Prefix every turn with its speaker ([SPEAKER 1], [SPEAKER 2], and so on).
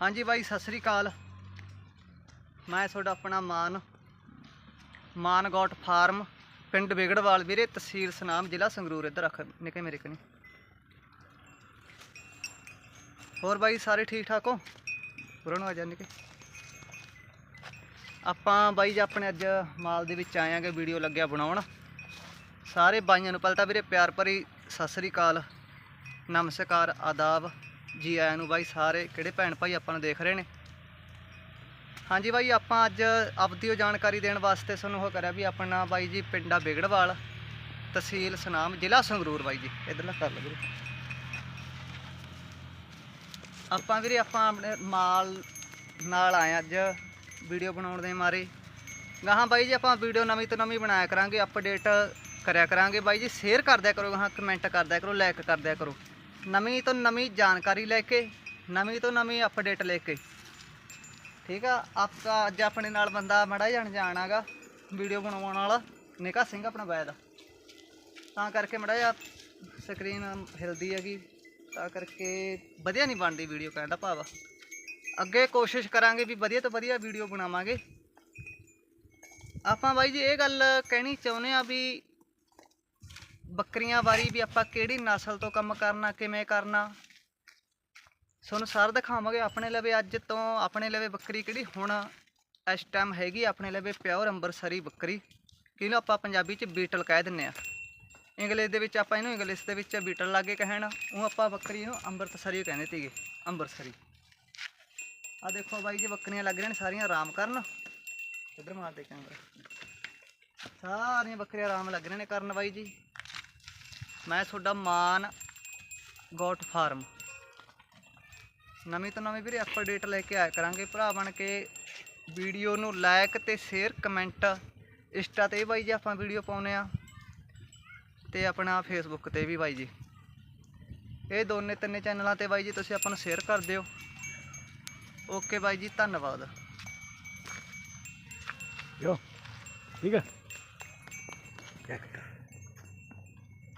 [SPEAKER 1] ਹਾਂਜੀ ਬਾਈ, ਸਤਿ ਸ੍ਰੀ ਅਕਾਲ। ਮੈਂ ਤੁਹਾਡਾ ਆਪਣਾ ਮਾਨ ਮਾਨ ਗੋਟ ਫਾਰਮ, ਪਿੰਡ ਵਿਗੜਵਾਲ ਵੀਰੇ, ਤਹਿਸੀਲ ਸਨਾਮ, ਜ਼ਿਲ੍ਹਾ ਸੰਗਰੂਰ, ਇੱਧਰ ਰੱਖ ਨਿੱਕੇ ਮੇਰੇ ਕਨੀ। ਹੋਰ ਬਾਈ, ਸਾਰੇ ਠੀਕ ਠਾਕ ਹੋ? ਉਰਾਂ ਨੂੰ ਆ ਜਾ ਨਿੱਕੇ। ਆਪਾਂ ਬਾਈ ਜੀ, ਆਪਣੇ ਅੱਜ ਮਾਲ ਦੇ ਵਿੱਚ ਆਏ ਆਂਗੇ, ਵੀਡੀਓ ਲੱਗਿਆ ਬਣਾਉਣ। ਸਾਰੇ ਬਾਈਆਂ ਨੂੰ, ਪਹਿਲਾਂ ਤਾਂ ਵੀਰੇ ਪਿਆਰ ਭਰੀ ਸਤਿ ਸ੍ਰੀ ਅਕਾਲ, ਨਮਸਕਾਰ, ਆਦਾਬ। ਜੀ ਆਇਆਂ ਨੂੰ ਬਾਈ ਸਾਰੇ ਕਿਹੜੇ ਭੈਣ ਭਾਈ ਆਪਾਂ ਨੂੰ ਦੇਖ ਰਹੇ ਨੇ। ਹਾਂਜੀ ਬਾਈ, ਆਪਾਂ ਅੱਜ ਆਪਦੀ ਉਹ ਜਾਣਕਾਰੀ ਦੇਣ ਵਾਸਤੇ ਤੁਹਾਨੂੰ ਉਹ ਕਰਿਆ ਵੀ ਆਪਣਾ ਬਾਈ ਜੀ ਪਿੰਡਾ ਬਿਗੜਵਾਲ, ਤਹਿਸੀਲ ਸਨਾਮ, ਜ਼ਿਲ੍ਹਾ ਸੰਗਰੂਰ ਬਾਈ ਜੀ। ਇਧਰਲਾ ਕਰ ਲਓ ਵੀਰੇ। ਆਪਾਂ ਵੀਰੇ, ਆਪਾਂ ਆਪਣੇ ਮਾਲ ਨਾਲ ਆਏ ਅੱਜ ਵੀਡੀਓ ਬਣਾਉਣ ਦੇ ਮਾਰੇ। ਗਾਹਾਂ ਬਾਈ ਜੀ, ਆਪਾਂ ਵੀਡੀਓ ਨਵੀਂ ਤੋਂ ਨਵੀਂ ਬਣਾਇਆ ਕਰਾਂਗੇ ਅਪਡੇਟ ਕਰਿਆ ਕਰਾਂਗੇ। ਬਾਈ ਜੀ ਸ਼ੇਅਰ ਕਰਦਿਆ ਕਰੋ ਗਾਹਾਂ ਕਮੈਂਟ ਕਰਦਿਆ ਕਰੋ ਲਾਈਕ ਕਰਦਿਆ ਕਰੋ। ਨਵੀਂ ਤੋਂ ਨਵੀਂ ਜਾਣਕਾਰੀ ਲੈ ਕੇ, ਨਵੀਂ ਤੋਂ ਨਵੀਂ ਅਪਡੇਟ ਲੈ ਕੇ। ਠੀਕ ਆ, ਆਪਕਾ ਅੱਜ ਆਪਣੇ ਨਾਲ ਬੰਦਾ ਮੜਾ ਜਾਣ ਜਾਣਾਗਾ ਵੀਡੀਓ ਬਣਾਉਣ ਵਾਲਾ, ਨਿਕਾ ਸਿੰਘ ਆਪਣਾ ਬਾਇ ਤਾਂ ਕਰਕੇ ਮੜਾ ਜਾ ਸਕਰੀਨ ਹਿਲਦੀ ਹੈਗੀ, ਤਾਂ ਕਰਕੇ ਵਧੀਆ ਨਹੀਂ ਬਣਦੀ ਵੀਡੀਓ ਕਹਿਣ ਦਾ ਭਾਵ। ਅੱਗੇ ਕੋਸ਼ਿਸ਼ ਕਰਾਂਗੇ ਵੀ ਵਧੀਆ ਤੋਂ ਵਧੀਆ ਵੀਡੀਓ ਬਣਾਵਾਂਗੇ। ਆਪਾਂ ਬਾਈ ਜੀ ਇਹ ਗੱਲ ਕਹਿਣੀ ਚਾਹੁੰਦੇ ਆ ਵੀ ਬੱਕਰੀਆਂ ਬਾਰੇ ਵੀ ਆਪਾਂ ਕਿਹੜੀ ਨਸਲ ਤੋਂ ਕੰਮ ਕਰਨਾ, ਕਿਵੇਂ ਕਰਨਾ। ਤੁਹਾਨੂੰ ਸਾਰ ਦਿਖਾਵਾਂਗੇ ਆਪਣੇ ਲਵੇ ਅੱਜ ਤੋਂ, ਆਪਣੇ ਲਵੇ ਬੱਕਰੀ ਕਿਹੜੀ ਹੁਣ ਇਸ ਟਾਈਮ ਹੈਗੀ ਆਪਣੇ ਲਵੇ ਪਿਓਰ ਅੰਬਰਸਰੀ ਬੱਕਰੀ। ਕਿਹਨੂੰ ਆਪਾਂ ਪੰਜਾਬੀ ਚ ਬੀਟਲ ਕਹਿ ਦਿੰਨੇ ਆ। ਇੰਗਲਿਸ਼ ਦੇ ਵਿੱਚ ਆਪਾਂ ਇਹਨੂੰ ਇੰਗਲਿਸ਼ ਦੇ ਵਿੱਚ ਬੀਟਲ ਲਾਗੇ ਕਹਿਣ। ਉਹ ਆਪਾਂ ਬੱਕਰੀ ਨੂੰ ਅੰਮ੍ਰਿਤਸਰੀ ਕਹਿੰਦੇ ਸੀਗੇ, ਅੰਬਰਸਰੀ। ਆ ਦੇਖੋ ਬਾਈ ਜੀ, ਬੱਕਰੀਆਂ ਲੱਗ ਰਹੀਆਂ ਨੇ ਸਾਰੀਆਂ ਆਰਾਮ ਕਰਨ। ਇੱਧਰ ਮਾਰ ਦੇ ਕੈਮਰਾ ਸਾਰੀਆਂ ਬੱਕਰੀਆਂ ਆਰਾਮ ਲੱਗ ਰਹੀਆਂ ਨੇ ਕਰਨ ਬਾਈ ਜੀ। ਮੈਂ ਤੁਹਾਡਾ ਮਾਨ ਗੋਟ ਫਾਰਮ। ਨਵੀਂ ਤੋਂ ਨਵੀਂ ਵੀਰੇ ਅਪਡੇਟ ਲੈ ਕੇ ਆਇਆ ਕਰਾਂਗੇ। ਭਰਾ ਬਣ ਕੇ ਵੀਡੀਓ ਨੂੰ ਲਾਇਕ ਤੇ ਸ਼ੇਅਰ ਕਮੈਂਟ ਇੰਸਟਾ ਤੇ ਵੀ ਬਾਈ ਜੀ ਆਪਾਂ ਵੀਡੀਓ ਪਾਉਨੇ ਆ ਤੇ ਆਪਣਾ ਫੇਸਬੁੱਕ ਤੇ ਵੀ ਬਾਈ ਜੀ। ਇਹ ਦੋਨੇ ਤਿੰਨੇ ਚੈਨਲਾਂ ਤੇ ਬਾਈ ਜੀ ਤੁਸੀਂ ਆਪਾਂ ਨੂੰ ਸ਼ੇਅਰ ਕਰ ਦਿਓ। ਓਕੇ ਬਾਈ ਜੀ, ਧੰਨਵਾਦ।
[SPEAKER 2] ਜੋ ਠੀਕ ਹੈ।